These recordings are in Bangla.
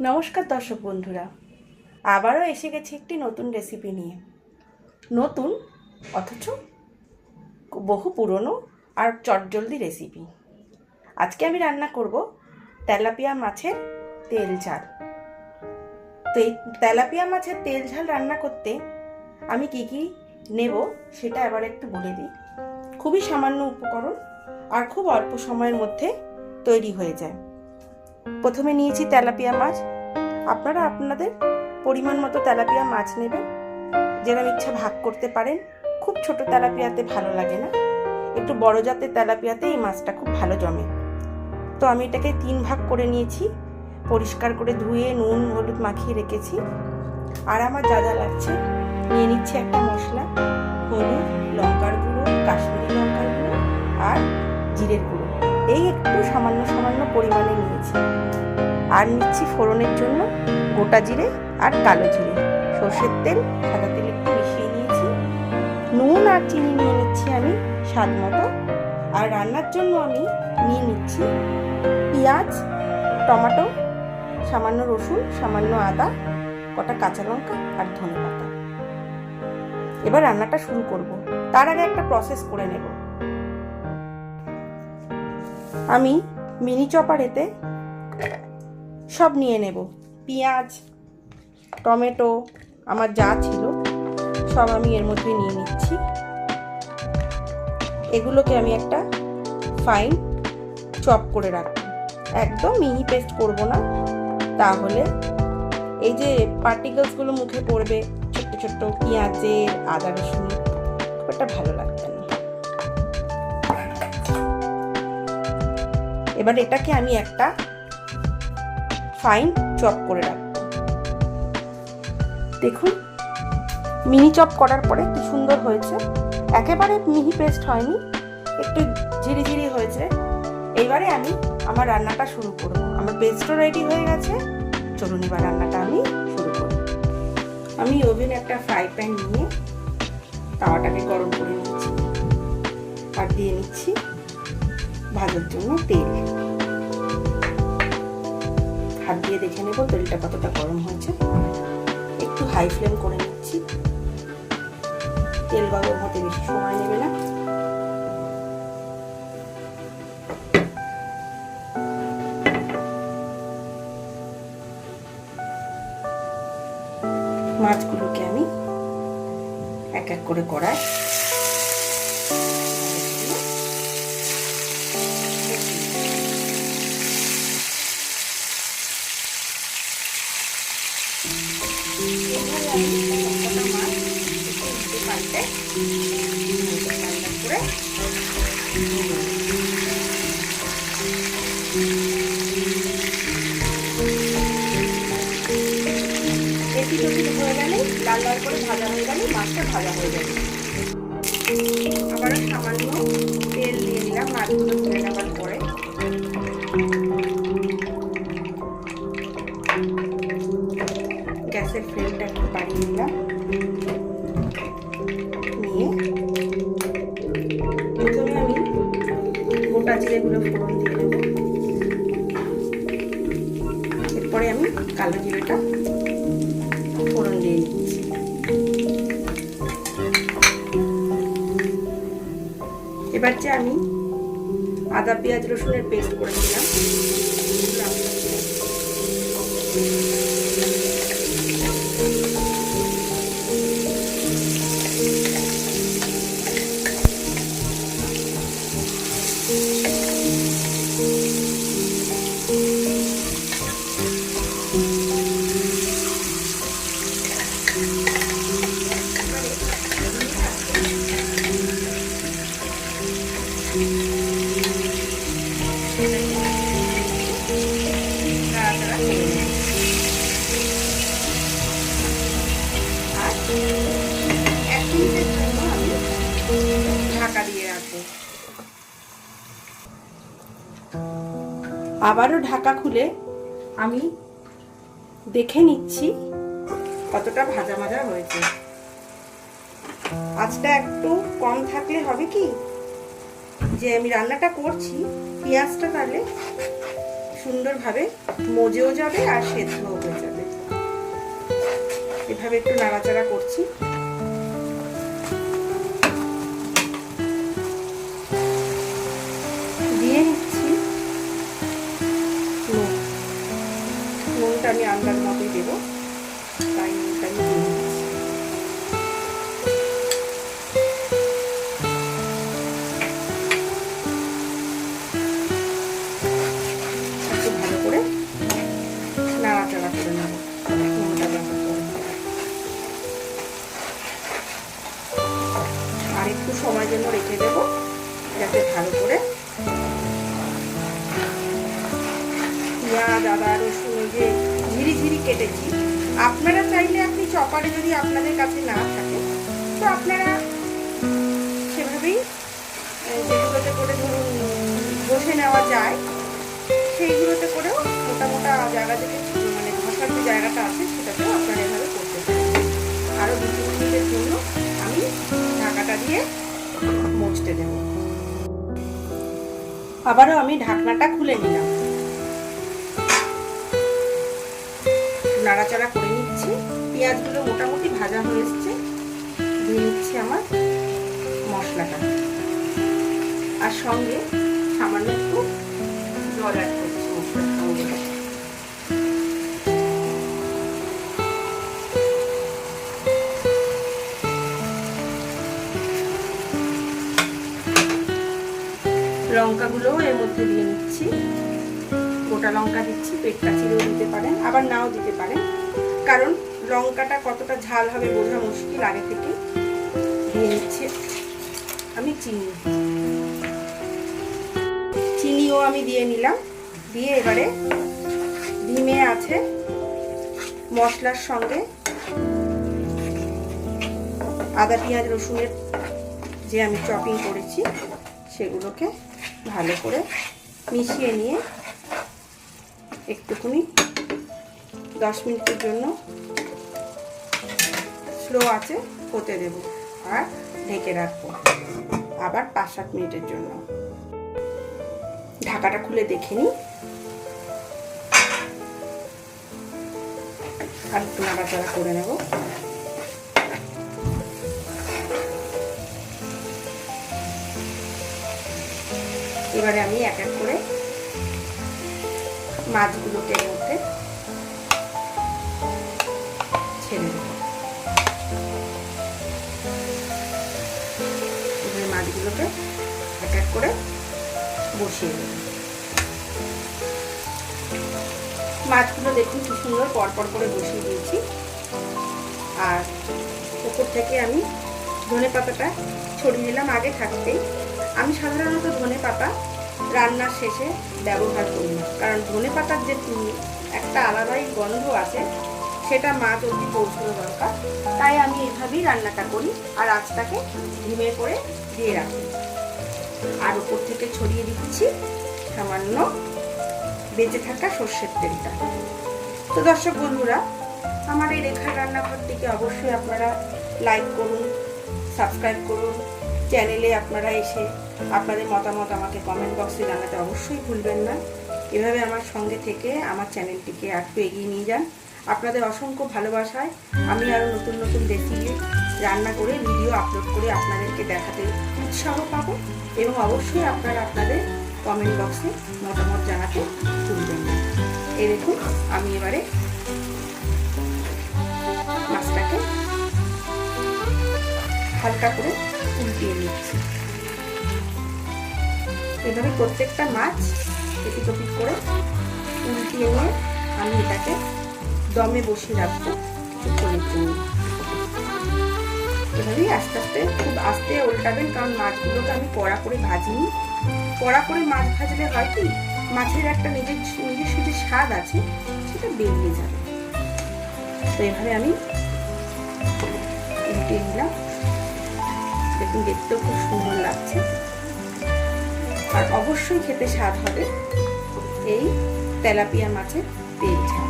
নমস্কার দর্শক বন্ধুরা। আবারও এসে গেছি একটি নতুন রেসিপি নিয়ে। নতুন, অথচ বহু পুরনো আর চটজলদি রেসিপি আজকে আমি রান্না করব তেলাপিয়া মাছের তেল ঝাল। তো এই তেলাপিয়া মাছের তেল ঝাল রান্না করতে আমি কি কি নেব সেটা এবার একটু বলে দিই। খুবই সামান্য উপকরণ আর খুব অল্প সময়ের মধ্যে তৈরি হয়ে যায়। প্রথমে নিয়েছি তেলাপিয়া মাছ। আপনারা আপনাদের পরিমাণ মতো তেলাপিয়া মাছ নেবেন। যেরকম ইচ্ছা ভাগ করতে পারেন। খুব ছোট তেলাপিয়াতে ভালো লাগে না। একটু বড় জাতের তেলাপিয়াতে এই মাছটা খুব ভালো জমে। তো আমি এটাকে তিন ভাগ করে নিয়েছি। পরিষ্কার করে ধুয়ে নুন, হলুদ মাখিয়ে রেখেছি। আর আমার যা যা লাগছে নিয়ে নিচ্ছি একটা মশলা। হলুদ, লঙ্কার গুঁড়ো, কাশ্মীরি লঙ্কার গুঁড়ো আর জিরের গুঁড়ো। এই একটু সামান্য সামান্য পরিমাণে নিয়েছি। আর নিচ্ছি ফোড়নের জন্য গোটা জিরে আর কালো জিরে। সর্ষের তেল, সাদা তেল একটু মিশিয়ে নিয়েছি। নুন আর চিনি নিয়ে নিচ্ছি আমি স্বাদ মতো। আর রান্নার জন্য আমি নিয়ে নিচ্ছি পেঁয়াজ, টমেটো, সামান্য রসুন, সামান্য আদা, কটা কাঁচা লঙ্কা আর ধনে পাতা এবার রান্নাটা শুরু করব। তার আগে একটা প্রসেস করে নেব। আমি মিনি চপারেতে সব নিয়ে নেব। পেঁয়াজ, টমেটো, আমার যা ছিল, সব আমি এর মধ্যে নিয়ে নিচ্ছি। এগুলোকে আমি একটা ফাইন চপ করে রাখব। একদম মিহি পেস্ট করব না। তাহলে এই যে পার্টিকেলসগুলো মুখে পড়বে, ছোট্ট ছোট্ট পেঁয়াজের, আদা রসুন একটা ভালো লাগবে এবার এটাকে আমি একটা ফাইন চপ করে রাখব। দেখুন মিনি চপ করার পরে কি সুন্দর হয়েছে। একেবারে মিহি পেস্ট হয়নি, একটু ঝিরি ঝিরি হয়েছে। এইবারে আমি আমার রান্নাটা শুরু করব। আমার পেস্টও রেডি হয়ে গেছে। চলুন এবার রান্নাটা আমি শুরু করি। আমি ওভেন একটা ফ্রাই প্যান নিয়ে তাওয়াটাকে গরম করে নিচ্ছি। আর দিয়ে নিচ্ছি ভাজার জন্য তেল। হাত দিয়ে দেখে নেব তেলটা কতটা গরম হয়েছে। একটু হাই ফ্লেম করে নিচ্ছি। তেল গরম হতে বেশি সময় নেবে না। মাছগুলোকে আমি এক এক করে কড়াই বেশি বেশি হয়ে করে হয়ে গেলে মাছটা ভাজা হয়ে যাবে আবারও সামান্য তেল দিয়ে দিলাম মাছগুলো ধরে নেওয়ার পরে গ্যাসের ফ্লেমটা একটু বাড়িয়ে দিলাম জিরেগুলো ফোড়ন দিয়ে দেবো। এরপরে আমি কালো জিরেটা ফোড়ন দিয়ে দিচ্ছি। এবার যে আমি আদা, পেঁয়াজ, রসুনের পেস্ট করেছিলাম ঢাকা আবারও ঢাকা খুলে আমি দেখে নিচ্ছি কতটা ভাজা ভাজা হয়েছে। আজটা একটু কম থাকলে হবে কি? যে আমি রান্নাটা করছি, পেঁয়াজটা তাহলে সুন্দরভাবে মজেও যাবে আর সেদ্ধও হয়ে যাবে। এভাবে একটু নাড়াচাড়া করছি। নাড়াচাড়া করে আর একটু সময় জন্য রেখে দেবো, যাতে ভালো করে পেঁয়াজ, আদা, রসুন যে ঝিরি ঝিরি কেটেছি। আপনারা চাইলে আপনি চপারে যদি আপনাদের কাছে না থাকে, তো আপনারা সেভাবেই যেগুলোতে করে ধরুন বসে নেওয়া যায়, সেইগুলোতে করেও মোটা মোটা জায়গা থেকে জায়গাটা আছে সেটাতেও আপনারা এভাবে করতে পারেন। আরও দু তিন মিনিটের জন্য আমি ঢাকাটা দিয়ে মুছতে দেব। আবারও আমি ঢাকনাটা খুলে নিলাম। নাড়াচাড়া করে নিচ্ছি। পেঁয়াজগুলো মোটামুটি ভাজা হয়ে এসছে। দিয়ে নিচ্ছি আমার মশলাটা। আর সঙ্গে সামান্য একটু জল অ্যাড লঙ্কাগুলোও এর মধ্যে দিয়ে নিচ্ছি গোটা লঙ্কা দিচ্ছি, পেটটা চিরেও দিতে পারেন, আবার নাও দিতে পারেন। কারণ লঙ্কাটা কতটা ঝাল হবে বোঝা মুশকিল, আগে থেকে দিয়ে নিচ্ছে। আমি চিনি। চিনিও আমি দিয়ে নিলাম। দিয়ে এবারে ডিমে আছে মশলার সঙ্গে আদা, পেঁয়াজ, রসুনের যে আমি চপিং করেছি, সেগুলোকে ভালো করে মিশিয়ে নিয়ে একটুখানি দশ মিনিটের জন্য স্লো আছে হতে দেব আর ঢেকে রাখব আবার পাঁচ সাত মিনিটের জন্য। ঢাকাটা খুলে দেখে নিই। আর একটু করে নেব। এবারে আমি এক এক করে মাছগুলোকে এর মধ্যে ছেড়ে দেবো। মাছগুলোকে এক এক করে বসিয়ে দেবো। মাছগুলো দেখুন কি সুন্দর পরপর করে বসিয়ে দিয়েছি। আর উপর থেকে আমি ধনে পাতাটা ছড়িয়ে দিলাম আগে থাকতেই। আমি সাধারণত ধনে পাতা রান্নার শেষে ব্যবহার করি না। কারণ ধনে পাতার যে একটা আলাদাই গন্ধ আছে, সেটা মাছ অব্দি পৌঁছানো দরকার। তাই আমি এভাবেই রান্নাটা করি আর আঁচটাকে ধিমে করে দিয়ে রাখি। আর উপর থেকে ছড়িয়ে দিচ্ছি সামান্য বেঁচে থাকা সর্ষের তেলটা। তো দর্শক বন্ধুরা, আমার এই রেখার রান্নাঘরটিকে অবশ্যই আপনারা লাইক করুন সাবস্ক্রাইব করুন চ্যানেলে আপনারা এসে আপনাদের মতামত আমাকে কমেন্ট বক্সে জানাতে অবশ্যই ভুলবেন না। এভাবে আমার সঙ্গে থেকে আমার চ্যানেলটিকে একটু এগিয়ে নিয়ে যান। আপনাদের অসংখ্য ভালোবাসায় আমি আরও নতুন নতুন রেসিপি রান্না করে ভিডিও আপলোড করে আপনাদেরকে দেখাতে উৎসাহ পাবো এবং অবশ্যই আপনারা আপনাদের কমেন্ট বক্সে মতামত জানাতে ভুলবেন না। এই দেখুন, আমি এবারে মাছটাকে হালকা করে উল্টিয়ে নিচ্ছি। এভাবে প্রত্যেকটা মাছ এপিট ওপিট করে উল্টিয়ে নিয়ে আমি এটাকে দমে বসিয়ে রাখব কিছুক্ষণের জন্য। এভাবেই আস্তে আস্তে, খুব আস্তে উল্টাবেন, কারণ মাছগুলোকে আমি কড়া করে ভাজিনি। কড়া করে মাছ ভাজলে হয় কি, মাছের একটা নিজের নিজস্ব যে স্বাদ আছে, সেটা বেরিয়ে যাবে। তো এভাবে আমি উল্টিয়ে নিলাম। দেখুন, দেখতেও খুব সুন্দর লাগছে। আর অবশ্যই খেতে স্বাদ হবে এই তেলাপিয়া মাছের তেল ঝাল।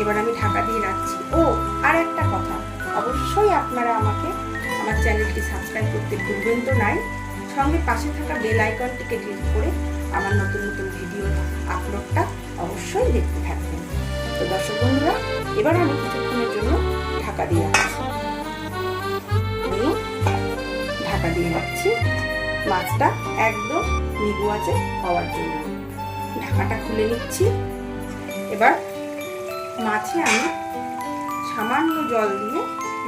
এবার আমি ঢাকা দিয়ে রাখছি। ও, আর একটা কথা, অবশ্যই আপনারা আমাকে আমার চ্যানেলটি সাবস্ক্রাইব করতে ভুলবেন তো নাই। সঙ্গে পাশে থাকা বেল আইকনটিকে ক্লিক করে আমার নতুন নতুন ভিডিও আপলোডটা অবশ্যই দেখতে থাকবেন। তো দর্শক বন্ধুরা, এবার আমি কিছুক্ষণের জন্য ঢাকা দিয়ে রাখছি। দিয়ে রাখছি মাছটা একদম নিগু আছে হওয়ার জন্য। ঢাকাটা খুলে নিচ্ছি। এবার মাছে আমি সামান্য জল দিয়ে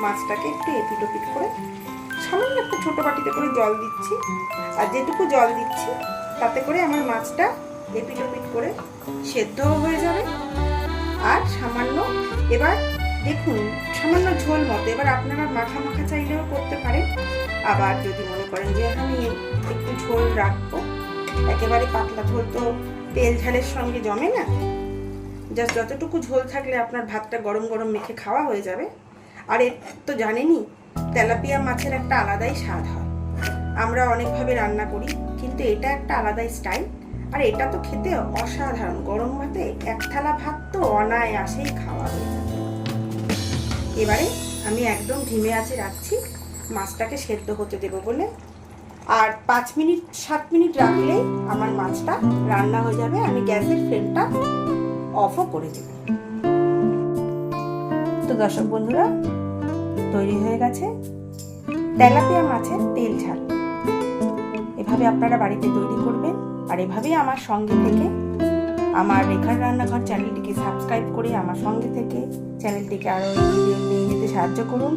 মাছটাকে একটু এপিটোপিট করে, সামান্য একটা ছোটো বাটিতে করে জল দিচ্ছি। আর যেটুকু জল দিচ্ছি, তাতে করে আমার মাছটা এপিটোপিট করে সেদ্ধও হয়ে যাবে। আর সামান্য, এবার দেখুন, সামান্য ঝোল মতো। এবার আপনারা মাখা মাখা চাইলেও করতে পারেন। আবার যদি মনে করেন যে আমি একটু ঝোল রাখব, একেবারে পাতলা ঝোল তো তেল ঝালের সঙ্গে জমে না। জাস্ট যতটুকু ঝোল থাকলে আপনার ভাতটা গরম গরম মেখে খাওয়া হয়ে যাবে। আর এর তো জানেনই, তেলাপিয়া মাছের একটা আলাদাই স্বাদ হয়। আমরা অনেকভাবে রান্না করি, কিন্তু এটা একটা আলাদাই স্টাইল। আর এটা তো খেতে অসাধারণ, গরম ভাতে এক থালা ভাত তো অনায়াসেই খাওয়া হয়ে যাবে। এবারে আমি একদম ধিমে আছে, রাখছি। মাছটাকে সেদ্ধ হতে দেবো বলে। আর পাঁচ মিনিট, সাত মিনিট রাখলেই আমার মাছটা রান্না হয়ে যাবে। আমি গ্যাসের ফ্লেমটা অফও করে দেব। তো দর্শক বন্ধুরা, তৈরি হয়ে গেছে তেলাপিয়া মাছের তেল ঝাল। এভাবে আপনারা বাড়িতে তৈরি করবেন। আর এভাবেই আমার সঙ্গে থেকে আমার রেখার রান্নাঘর চ্যানেলটিকে সাবস্ক্রাইব করে আমার সঙ্গে থেকে চ্যানেলটিকে আরও এগিয়ে নিয়ে যেতে সাহায্য করুন।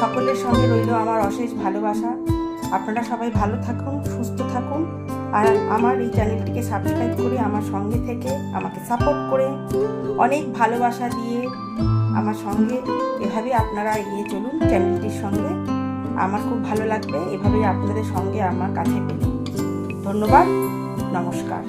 সকলের সঙ্গে রইল আমার অশেষ ভালোবাসা। আপনারা সবাই ভালো থাকুন, সুস্থ থাকুন, আর আমার এই চ্যানেলটিকে সাবস্ক্রাইব করে আমার সঙ্গে থেকে আমাকে সাপোর্ট করে অনেক ভালোবাসা দিয়ে আমার সঙ্গে এভাবে আপনারা এগিয়ে চলুন চ্যানেলটির সঙ্গে। আমার খুব ভালো লাগবে এভাবেই আপনাদের সঙ্গে আমার কাছে পেলে। ধন্যবাদ, নমস্কার।